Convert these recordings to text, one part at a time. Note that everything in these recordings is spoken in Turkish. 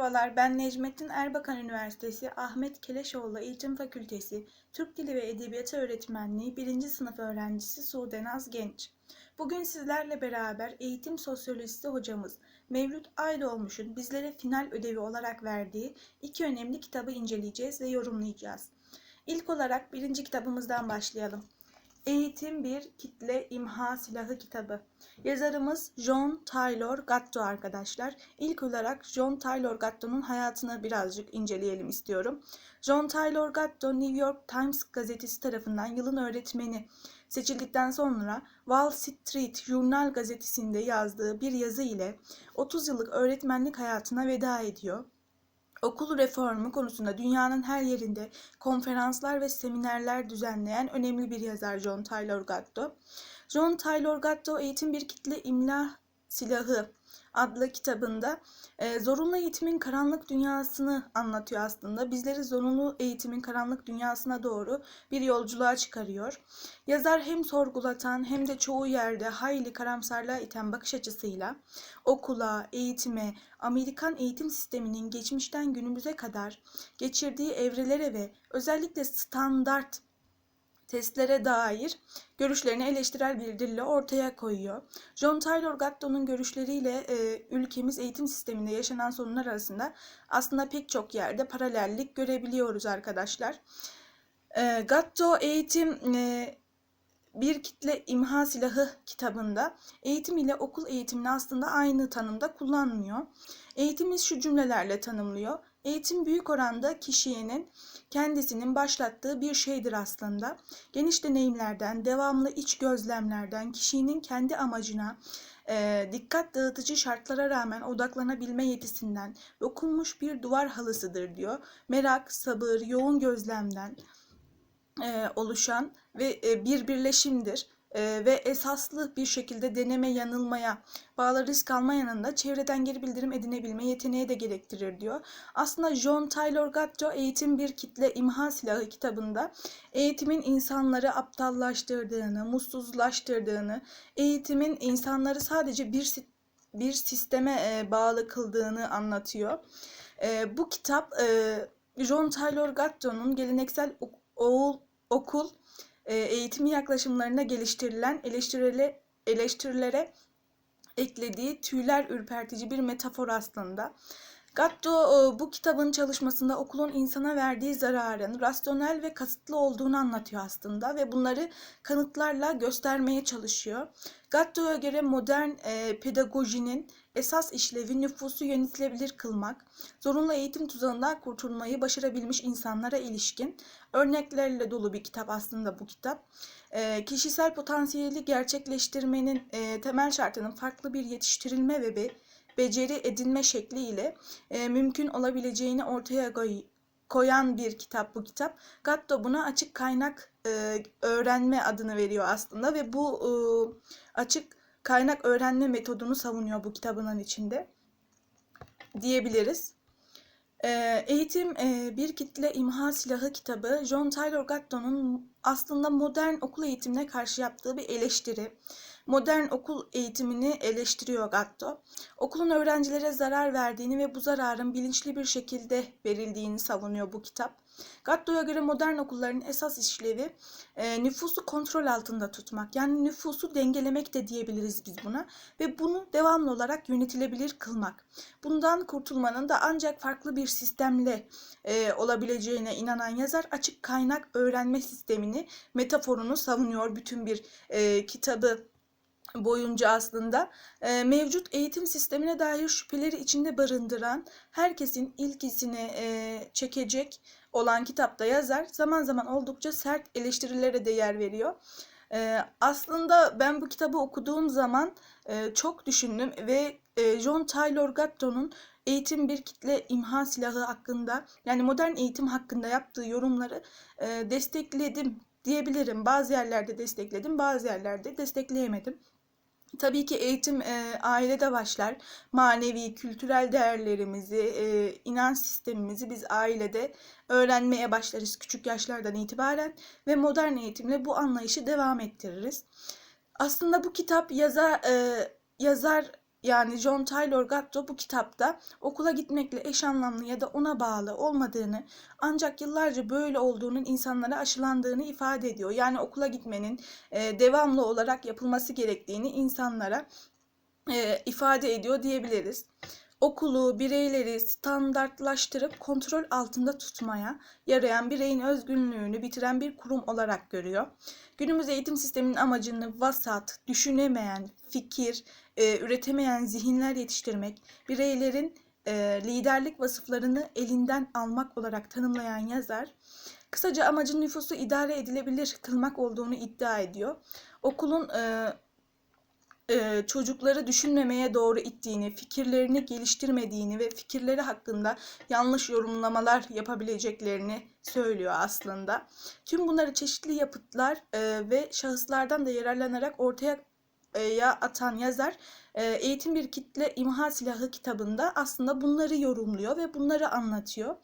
Merhabalar, ben Necmettin Erbakan Üniversitesi Ahmet Keleşoğlu Eğitim Fakültesi Türk Dili ve Edebiyatı Öğretmenliği 1. sınıf öğrencisi Sude Naz Genç. Bugün sizlerle beraber eğitim sosyolojisi hocamız Mevlüt Aydoğmuş'un bizlere final ödevi olarak verdiği iki önemli kitabı inceleyeceğiz ve yorumlayacağız. İlk olarak birinci kitabımızdan başlayalım. Eğitim bir Kitle İmha Silahı kitabı. Yazarımız John Taylor Gatto arkadaşlar. İlk olarak John Taylor Gatto'nun hayatını birazcık inceleyelim istiyorum. John Taylor Gatto New York Times gazetesi tarafından yılın öğretmeni seçildikten sonra Wall Street Journal gazetesinde yazdığı bir yazı ile 30 yıllık öğretmenlik hayatına veda ediyor. Okul reformu konusunda dünyanın her yerinde konferanslar ve seminerler düzenleyen önemli bir yazar John Taylor Gatto. John Taylor Gatto Eğitim Bir Kitle İmla Silahı adlı kitabında e, zorunlu eğitimin karanlık dünyasını anlatıyor aslında. Bizleri zorunlu eğitimin karanlık dünyasına doğru bir yolculuğa çıkarıyor. Yazar hem sorgulatan hem de çoğu yerde hayli karamsarlığa iten bakış açısıyla okula, eğitime, Amerikan eğitim sisteminin geçmişten günümüze kadar geçirdiği evrelere ve özellikle standart testlere dair görüşlerini eleştirel bir dille ortaya koyuyor. John Taylor Gatto'nun görüşleriyle e, ülkemiz eğitim sisteminde yaşanan sorunlar arasında aslında pek çok yerde paralellik görebiliyoruz arkadaşlar. E, Gatto eğitim e, bir kitle imha silahı kitabında eğitim ile okul eğitimini aslında aynı tanımda kullanmıyor. Eğitimiz şu cümlelerle tanımlıyor. Eğitim büyük oranda kişinin kendisinin başlattığı bir şeydir aslında. Geniş deneyimlerden, devamlı iç gözlemlerden, kişinin kendi amacına, e, dikkat dağıtıcı şartlara rağmen odaklanabilme yetisinden okunmuş bir duvar halısıdır diyor. Merak, sabır, yoğun gözlemden e, oluşan ve e, bir birleşimdir e, ve esaslı bir şekilde deneme yanılmaya bağlı risk alma yanında çevreden geri bildirim edinebilme yeteneği de gerektirir diyor. Aslında John Taylor Gatto Eğitim Bir Kitle İmha Silahı kitabında eğitimin insanları aptallaştırdığını, mutsuzlaştırdığını, eğitimin insanları sadece bir bir sisteme e, bağlı kıldığını anlatıyor. Bu kitap John Taylor Gatto'nun geleneksel oğul, okul e, eğitimi yaklaşımlarına geliştirilen eleştirile, eleştirilere eklediği tüyler ürpertici bir metafor aslında. Gatto e, bu kitabın çalışmasında okulun insana verdiği zararın rasyonel ve kasıtlı olduğunu anlatıyor aslında ve bunları kanıtlarla göstermeye çalışıyor. Gatto'ya göre modern e, pedagojinin esas işlevi nüfusu yönetilebilir kılmak, zorunlu eğitim tuzağından kurtulmayı başarabilmiş insanlara ilişkin örneklerle dolu bir kitap aslında bu kitap. E, kişisel potansiyeli gerçekleştirmenin e, temel şartının farklı bir yetiştirilme ve bir beceri edinme şekliyle e, mümkün olabileceğini ortaya koy, koyan bir kitap bu kitap. Gatto buna açık kaynak e, öğrenme adını veriyor aslında ve bu e, açık kaynak öğrenme metodunu savunuyor bu kitabının içinde diyebiliriz. E, eğitim e, bir kitle imha silahı kitabı John Taylor Gatto'nun aslında modern okul eğitimine karşı yaptığı bir eleştiri modern okul eğitimini eleştiriyor Gatto. Okulun öğrencilere zarar verdiğini ve bu zararın bilinçli bir şekilde verildiğini savunuyor bu kitap. Gatto'ya göre modern okulların esas işlevi e, nüfusu kontrol altında tutmak. Yani nüfusu dengelemek de diyebiliriz biz buna. Ve bunu devamlı olarak yönetilebilir kılmak. Bundan kurtulmanın da ancak farklı bir sistemle e, olabileceğine inanan yazar açık kaynak öğrenme sistemini, metaforunu savunuyor bütün bir e, kitabı boyunca aslında e, mevcut eğitim sistemine dair şüpheleri içinde barındıran herkesin ilgisini e, çekecek olan kitapta yazar zaman zaman oldukça sert eleştirilere de yer veriyor. E, aslında ben bu kitabı okuduğum zaman e, çok düşündüm ve e, John Taylor Gatto'nun eğitim bir kitle imha silahı hakkında yani modern eğitim hakkında yaptığı yorumları e, destekledim diyebilirim. Bazı yerlerde destekledim, bazı yerlerde destekleyemedim. Tabii ki eğitim e, ailede başlar. Manevi, kültürel değerlerimizi, e, inanç sistemimizi biz ailede öğrenmeye başlarız küçük yaşlardan itibaren ve modern eğitimle bu anlayışı devam ettiririz. Aslında bu kitap yazar, e, yazar yani John Taylor Gatto bu kitapta okula gitmekle eş anlamlı ya da ona bağlı olmadığını ancak yıllarca böyle olduğunun insanlara aşılandığını ifade ediyor. Yani okula gitmenin e, devamlı olarak yapılması gerektiğini insanlara e, ifade ediyor diyebiliriz. Okulu, bireyleri standartlaştırıp kontrol altında tutmaya yarayan bireyin özgünlüğünü bitiren bir kurum olarak görüyor. Günümüz eğitim sisteminin amacını vasat, düşünemeyen, fikir, e, üretemeyen zihinler yetiştirmek, bireylerin e, liderlik vasıflarını elinden almak olarak tanımlayan yazar, kısaca amacın nüfusu idare edilebilir kılmak olduğunu iddia ediyor. Okulun e, e, çocukları düşünmemeye doğru ittiğini, fikirlerini geliştirmediğini ve fikirleri hakkında yanlış yorumlamalar yapabileceklerini söylüyor aslında. Tüm bunları çeşitli yapıtlar e, ve şahıslardan da yararlanarak ortaya ya atan yazar e, Eğitim Bir Kitle İmha Silahı kitabında aslında bunları yorumluyor ve bunları anlatıyor.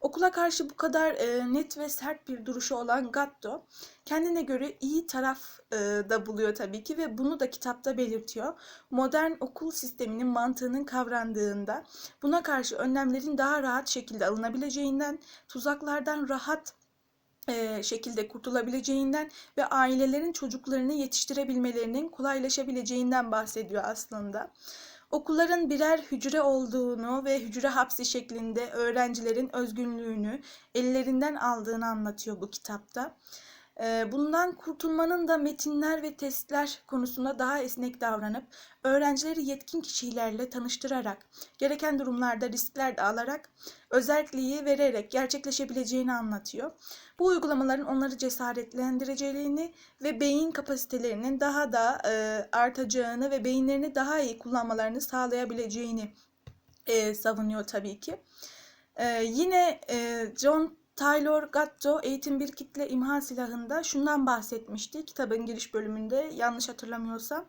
Okula karşı bu kadar e, net ve sert bir duruşu olan Gatto kendine göre iyi taraf e, da buluyor tabii ki ve bunu da kitapta belirtiyor. Modern okul sisteminin mantığının kavrandığında buna karşı önlemlerin daha rahat şekilde alınabileceğinden, tuzaklardan rahat şekilde kurtulabileceğinden ve ailelerin çocuklarını yetiştirebilmelerinin kolaylaşabileceğinden bahsediyor aslında. Okulların birer hücre olduğunu ve hücre hapsi şeklinde öğrencilerin özgünlüğünü ellerinden aldığını anlatıyor bu kitapta. Ee, bundan kurtulmanın da metinler ve testler konusunda daha esnek davranıp öğrencileri yetkin kişilerle tanıştırarak, gereken durumlarda riskler de alarak, özelliği vererek gerçekleşebileceğini anlatıyor. Bu uygulamaların onları cesaretlendireceğini ve beyin kapasitelerinin daha da artacağını ve beyinlerini daha iyi kullanmalarını sağlayabileceğini savunuyor tabii ki. E, yine e, John Taylor Gatto eğitim bir kitle imha silahında şundan bahsetmişti kitabın giriş bölümünde yanlış hatırlamıyorsam.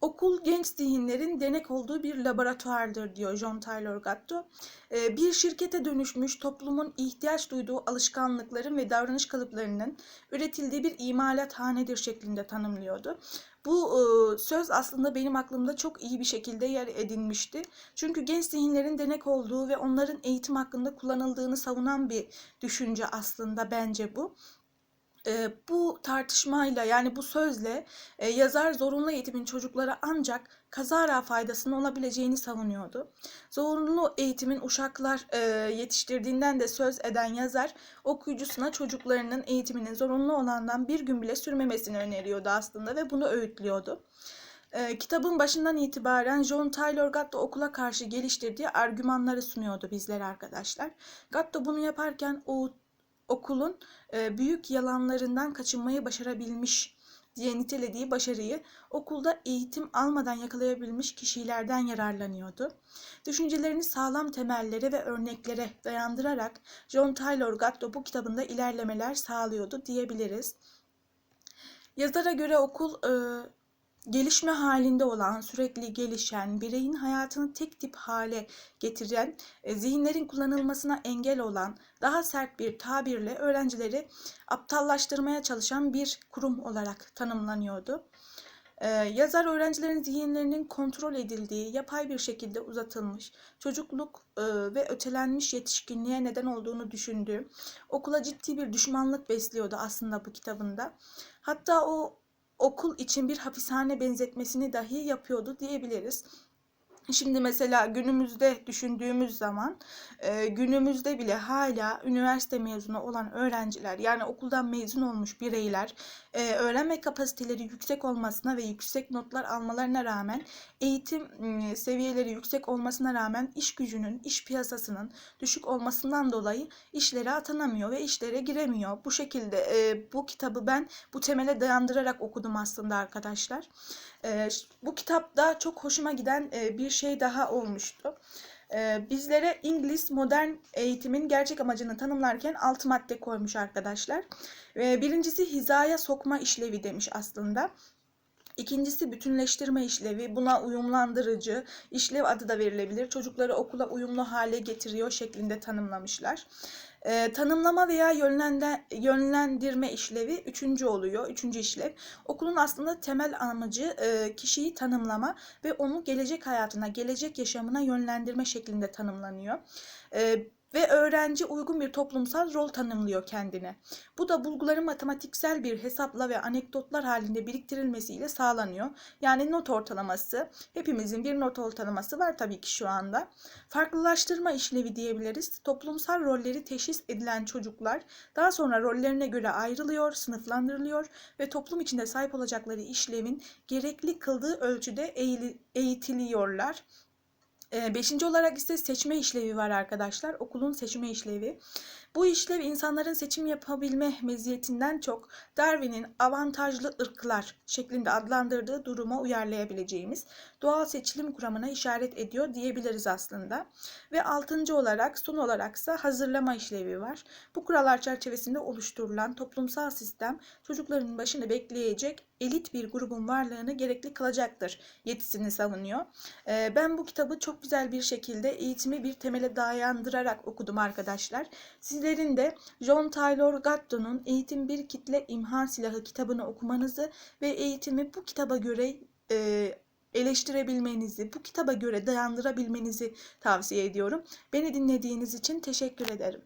Okul genç zihinlerin denek olduğu bir laboratuvardır diyor John Taylor Gatto. Ee, bir şirkete dönüşmüş toplumun ihtiyaç duyduğu alışkanlıkların ve davranış kalıplarının üretildiği bir imalathanedir şeklinde tanımlıyordu. Bu e, söz aslında benim aklımda çok iyi bir şekilde yer edinmişti. Çünkü genç zihinlerin denek olduğu ve onların eğitim hakkında kullanıldığını savunan bir düşünce aslında bence bu e, bu tartışmayla yani bu sözle e, yazar zorunlu eğitimin çocuklara ancak kazara faydasının olabileceğini savunuyordu. Zorunlu eğitimin uşaklar e, yetiştirdiğinden de söz eden yazar okuyucusuna çocuklarının eğitiminin zorunlu olandan bir gün bile sürmemesini öneriyordu aslında ve bunu öğütlüyordu. E, kitabın başından itibaren John Taylor Gatto okula karşı geliştirdiği argümanları sunuyordu bizlere arkadaşlar. Gatto bunu yaparken o okulun e, büyük yalanlarından kaçınmayı başarabilmiş diye nitelediği başarıyı okulda eğitim almadan yakalayabilmiş kişilerden yararlanıyordu. Düşüncelerini sağlam temellere ve örneklere dayandırarak John Taylor Gatto bu kitabında ilerlemeler sağlıyordu diyebiliriz. Yazara göre okul e, gelişme halinde olan, sürekli gelişen, bireyin hayatını tek tip hale getiren, e, zihinlerin kullanılmasına engel olan, daha sert bir tabirle öğrencileri aptallaştırmaya çalışan bir kurum olarak tanımlanıyordu. Ee, yazar öğrencilerin zihinlerinin kontrol edildiği, yapay bir şekilde uzatılmış, çocukluk e, ve ötelenmiş yetişkinliğe neden olduğunu düşündüğü, okula ciddi bir düşmanlık besliyordu aslında bu kitabında. Hatta o okul için bir hapishane benzetmesini dahi yapıyordu diyebiliriz. Şimdi mesela günümüzde düşündüğümüz zaman e, günümüzde bile hala üniversite mezunu olan öğrenciler yani okuldan mezun olmuş bireyler e, öğrenme kapasiteleri yüksek olmasına ve yüksek notlar almalarına rağmen eğitim e, seviyeleri yüksek olmasına rağmen iş gücünün, iş piyasasının düşük olmasından dolayı işlere atanamıyor ve işlere giremiyor. Bu şekilde e, bu kitabı ben bu temele dayandırarak okudum aslında arkadaşlar. E, bu kitapta çok hoşuma giden e, bir şey daha olmuştu. E, bizlere İngiliz modern eğitimin gerçek amacını tanımlarken altı madde koymuş arkadaşlar. E, birincisi hizaya sokma işlevi demiş aslında. İkincisi bütünleştirme işlevi. Buna uyumlandırıcı işlev adı da verilebilir. Çocukları okula uyumlu hale getiriyor şeklinde tanımlamışlar. Ee, tanımlama veya yönlendirme işlevi üçüncü oluyor. Üçüncü işlev. Okulun aslında temel amacı e, kişiyi tanımlama ve onu gelecek hayatına, gelecek yaşamına yönlendirme şeklinde tanımlanıyor. Ee, ve öğrenci uygun bir toplumsal rol tanımlıyor kendine. Bu da bulguların matematiksel bir hesapla ve anekdotlar halinde biriktirilmesiyle sağlanıyor. Yani not ortalaması, hepimizin bir not ortalaması var tabii ki şu anda. Farklılaştırma işlevi diyebiliriz. Toplumsal rolleri teşhis edilen çocuklar daha sonra rollerine göre ayrılıyor, sınıflandırılıyor ve toplum içinde sahip olacakları işlevin gerekli kıldığı ölçüde eğitiliyorlar. Ee, Beşinci olarak ise seçme işlevi var arkadaşlar. Okulun seçme işlevi. Bu işlev insanların seçim yapabilme meziyetinden çok Darwin'in avantajlı ırklar şeklinde adlandırdığı duruma uyarlayabileceğimiz doğal seçilim kuramına işaret ediyor diyebiliriz aslında. Ve altıncı olarak son olaraksa hazırlama işlevi var. Bu kurallar çerçevesinde oluşturulan toplumsal sistem çocukların başını bekleyecek elit bir grubun varlığını gerekli kılacaktır yetisini savunuyor. Ee, Ben bu kitabı çok güzel bir şekilde eğitimi bir temele dayandırarak okudum arkadaşlar. Sizlerin de John Taylor Gatto'nun Eğitim Bir Kitle İmha Silahı kitabını okumanızı ve eğitimi bu kitaba göre e, eleştirebilmenizi, bu kitaba göre dayandırabilmenizi tavsiye ediyorum. Beni dinlediğiniz için teşekkür ederim.